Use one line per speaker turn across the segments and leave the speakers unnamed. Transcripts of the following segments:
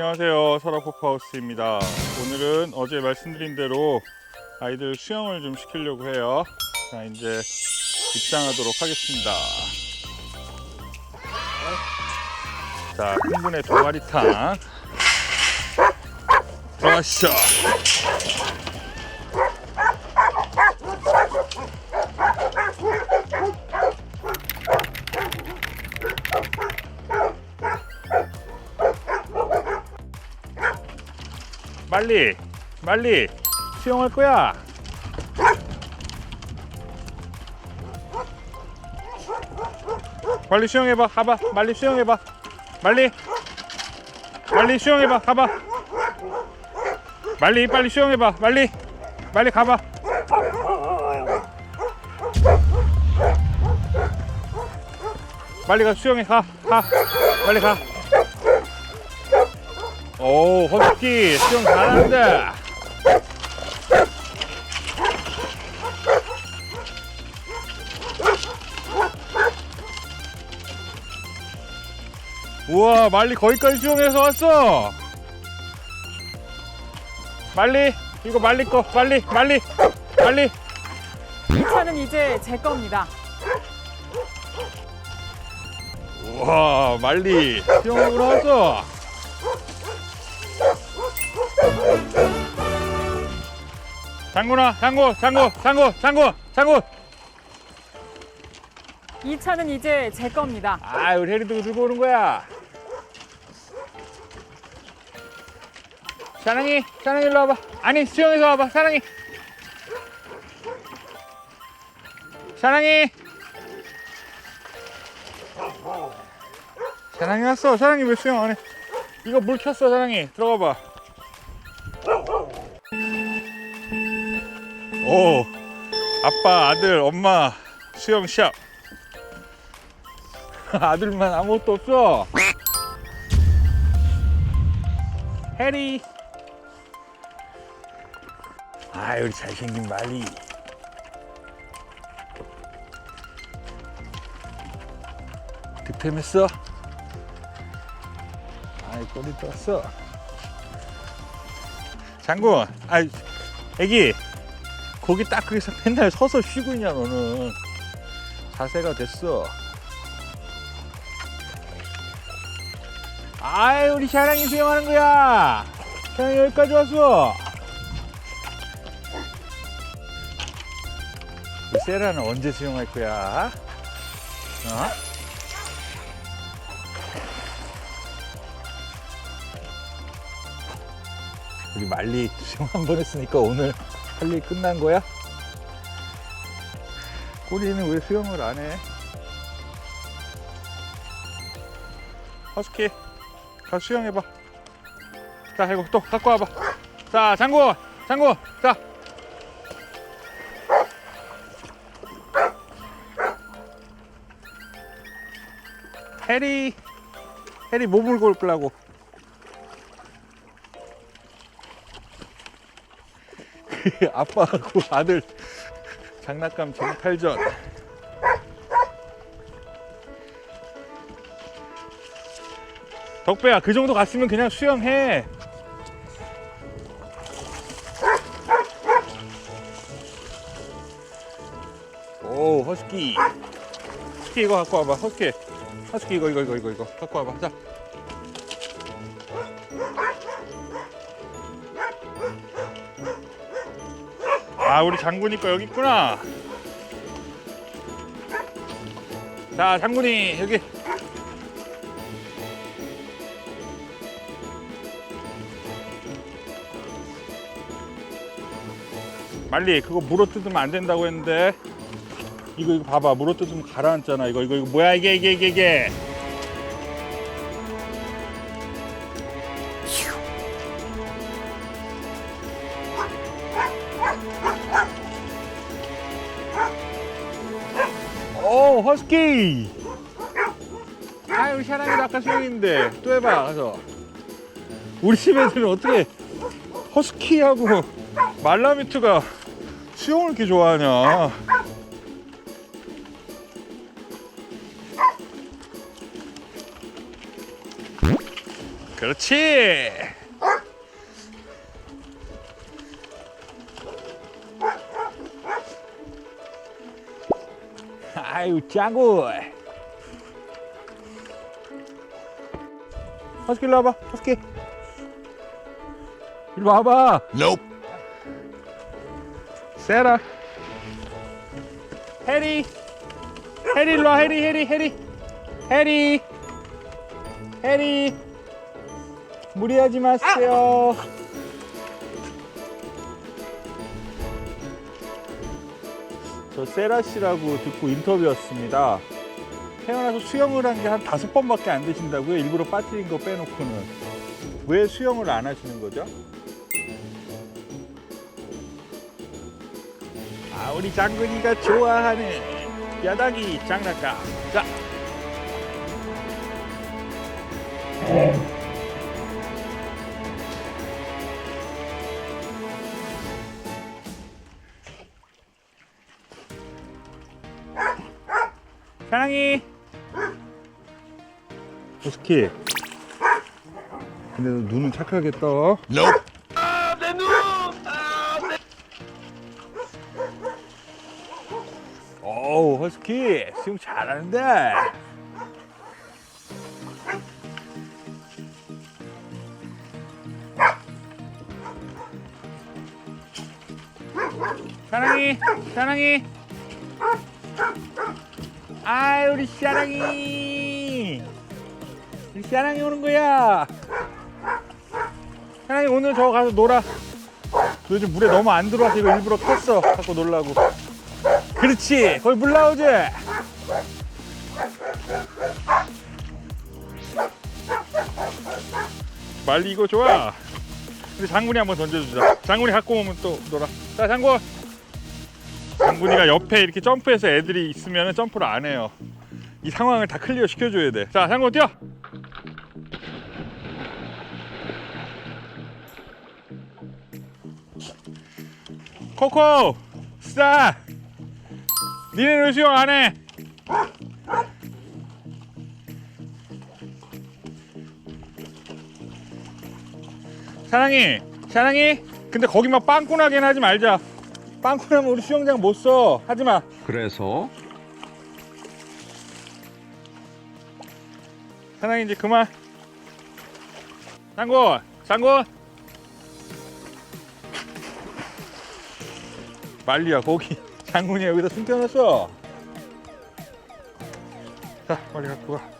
안녕하세요. 설아포파우스입니다. 오늘은 어제 말씀드린 대로 아이들 수영을 좀 시키려고 해요. 자, 이제 입장하도록 하겠습니다. 자, 흥분의 동아리탕. 들어가시죠. 빨리, 빨리 수영할 거야. 빨리 수영해봐, 가봐. 빨리 수영해봐. 빨리, 빨리 수영해봐, 가봐. 빨리, 빨리 수영해봐. 빨리, 빨리 가봐. 빨리 가 수영해, 가, 가. 빨리 가. 오, 허스키 수영 잘한다. 우와, 말리 거기까지 수영해서 왔어. 말리, 이거 말리 거, 빨리, 말리, 빨리.
이 차는 이제 제 겁니다.
우와, 말리 수영하고 나왔어. 장군아, 장군, 장군, 장군, 장군, 장군.
이 차는 이제 제 겁니다.
아, 우리 해리도 들고 오는 거야. 사랑이, 사랑이 일로 와봐. 아니, 수영해서 와봐, 사랑이. 사랑이. 사랑이 왔어. 사랑이 왜 수영 안 해? 이거 물 켰어, 사랑이. 들어가 봐. 오, 아빠, 아들, 엄마 수영 시합. 아들만 아무것도 없어. 해리. 아, 우리 잘생긴 말리. 득템했어. 아이, 꼬리 떴어. 장군, 아, 애기. 거기 딱 거기서 맨날 서서 쉬고 있냐, 너는. 자세가 됐어. 아이 우리 샤랑이 수영하는 거야 샤랑이 여기까지 왔어 우리 세라는 언제 수영할 거야 어? 우리 말리 수영 한 번 했으니까 오늘 할 일 끝난 거야? 꼬리는 왜 수영을 안 해? 허스키 가 수영해봐 자 이거 또 갖고 와봐 자 장군 장군 자 해리 해리 뭐 물고 올 거라고 아빠하고 아들 장난감 쟁탈전. 덕배야 그 정도 갔으면 그냥 수영해. 오 허스키. 허스키 이거 갖고 와봐 허스키. 허스키 이거 이거 이거 이거 이거. 갖고 와봐. 자 아, 우리 장군이 거 여기 있구나. 자, 장군이 여기. 말리 그거 물어 뜯으면 안 된다고 했는데. 이거 이거 봐봐. 물어 뜯으면 가라앉잖아. 이거 이거 이거 뭐야? 이게 이게 이게 이게 오 허스키 아유 샤랑이 아까 수영인데 또 해봐 가서. 우리 집 애들은 어떻게 허스키하고 말라미트가 수영을 이렇게 좋아하냐. 그렇지. 아유 짱구. 허스키 일로 와봐. 허스키. 일로 와봐.
Nope.
세라. 해리. 해리 일로 와. 해리 해리 해리. 해리. 해리. 무리하지 마세요. 저 세라 씨라고 듣고 인터뷰였습니다. 태어나서 수영을 한 게 한 다섯 번밖에 안 되신다고요? 일부러 빠뜨린 거 빼놓고는. 왜 수영을 안 하시는 거죠? 아, 우리 장군이가 좋아하는 야당이 장난감. 자. 호스키. 근데 너 눈은 착하게 떠.
Nope.
어우, 허스키. 수영 잘하는데. 사랑이, 사랑이. 우리 사랑이. 우리 사랑이 오는 거야. 사랑이 오늘 저 가서 놀아. 너 요즘 물에 너무 안 들어와서 이거 일부러 탔어. 갖고 놀라고. 그렇지. 거기 물 나오지. 말리 이거 좋아. 근데 장군이 한번 던져주자. 장군이 갖고 오면 또 놀아. 자, 장군. 장군이가 옆에 이렇게 점프해서 애들이 있으면 점프를 안 해요. 이 상황을 다 클리어 시켜줘야 돼. 자, 장군 뛰어. 코코, 스타. 니네는 수영 안 해. 사랑이, 사랑이. 근데 거기만 빵꾸나게 하지 말자. 빵꾸나면 우리 수영장 못 써. 하지 마.
그래서
사랑이 이제 그만. 장군, 장군. 빨리야 거기 장군이 여기다 숨겨놨어. 자 빨리 갖고 가.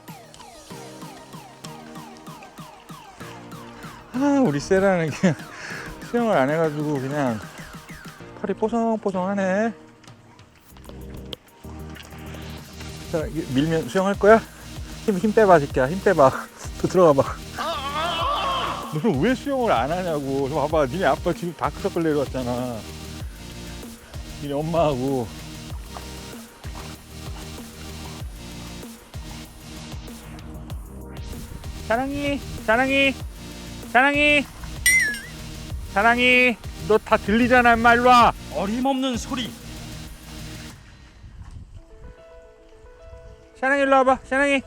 아 우리 세라는 그냥 수영을 안 해가지고 그냥 팔이 뽀송뽀송하네. 자 밀면 수영할 거야? 힘, 힘 빼봐 새끼야. 힘 빼봐. 또 들어가 봐. 너는 왜 수영을 안 하냐고. 저 봐봐. 니네 아빠 지금 다크서클 내려왔잖아. 니네 엄마하고. 사랑이 사랑이 사랑이. 사랑이 너 다 들리잖아 일로 와.
어림없는 소리.
사랑이 일로 와봐. 사랑이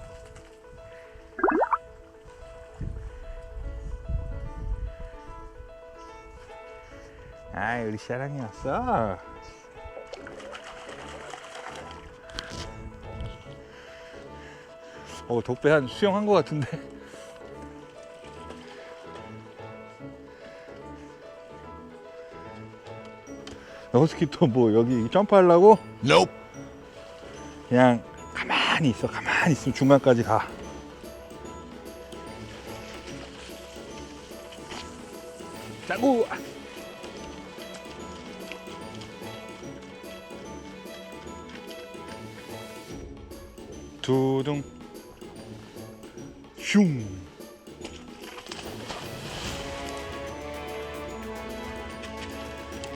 아이 우리 사랑이 왔어 어 독배 한 수영한 것 같은데 허스키 또뭐 여기 점프하려고?
Nope.
그냥 가만히 있어 가만히 있으면 중간까지 가 짱구 두둥 슝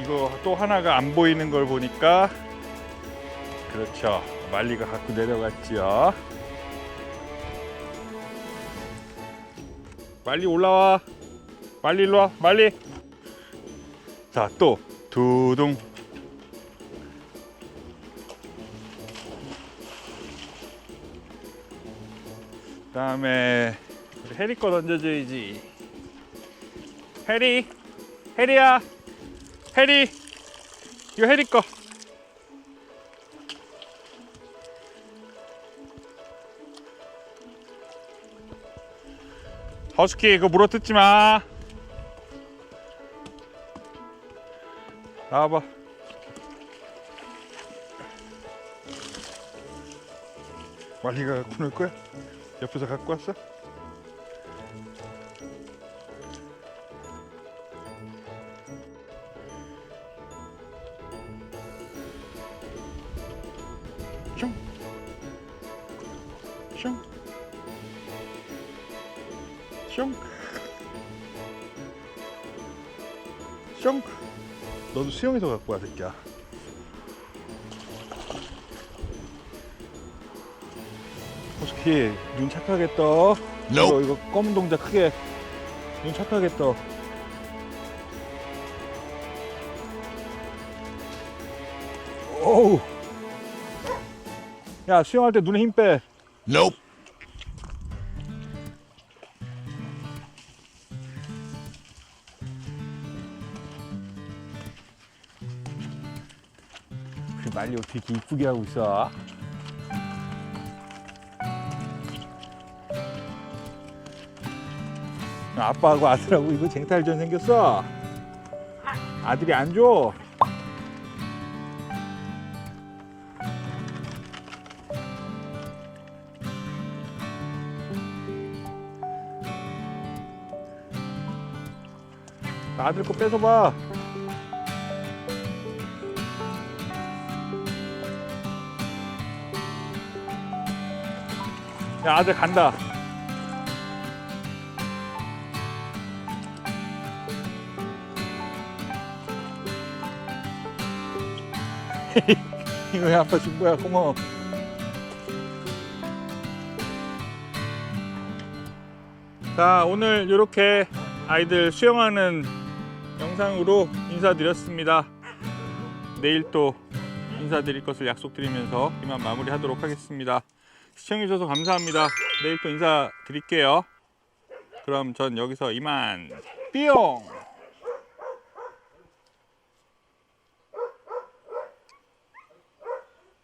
이거 또 하나가 안 보이는 걸 보니까 그렇죠. 말리가 갖고 내려갔지요. 빨리 올라와. 빨리 일로 와. 빨리. 자, 또 두둥. 다음에 우리 해리 거 던져줘야지. 해리, 해리야, 해리, 이거 해리 거. 허스키 그거 물어 뜯지 마. 나와봐. 말리가 갖고 놀 거야? 옆에서 갖고 왔어? 슝. 슝. 슝. 슝. 너도 수영해서 갖고 와, 새끼야. 호스키, 눈 착하게 떠. 이거, 이거 검은 동자 크게. 눈 착하게 떠. 오우. 야, 수영할 때 눈에 힘 빼.
Nope.
그 말리 어떻게 이쁘게 하고 있어? 아빠하고 아들하고 이거 쟁탈전 생겼어. 아들이 안 줘. 아들 거 뺏어봐. 야 아들 간다. 이거 야, 아빠 준 거야 고마워. 자 오늘 이렇게 아이들 수영하는 영상으로 인사드렸습니다. 내일 또 인사드릴 것을 약속드리면서 이만 마무리하도록 하겠습니다. 시청해주셔서 감사합니다. 내일 또 인사드릴게요. 그럼 전 여기서 이만 삐용!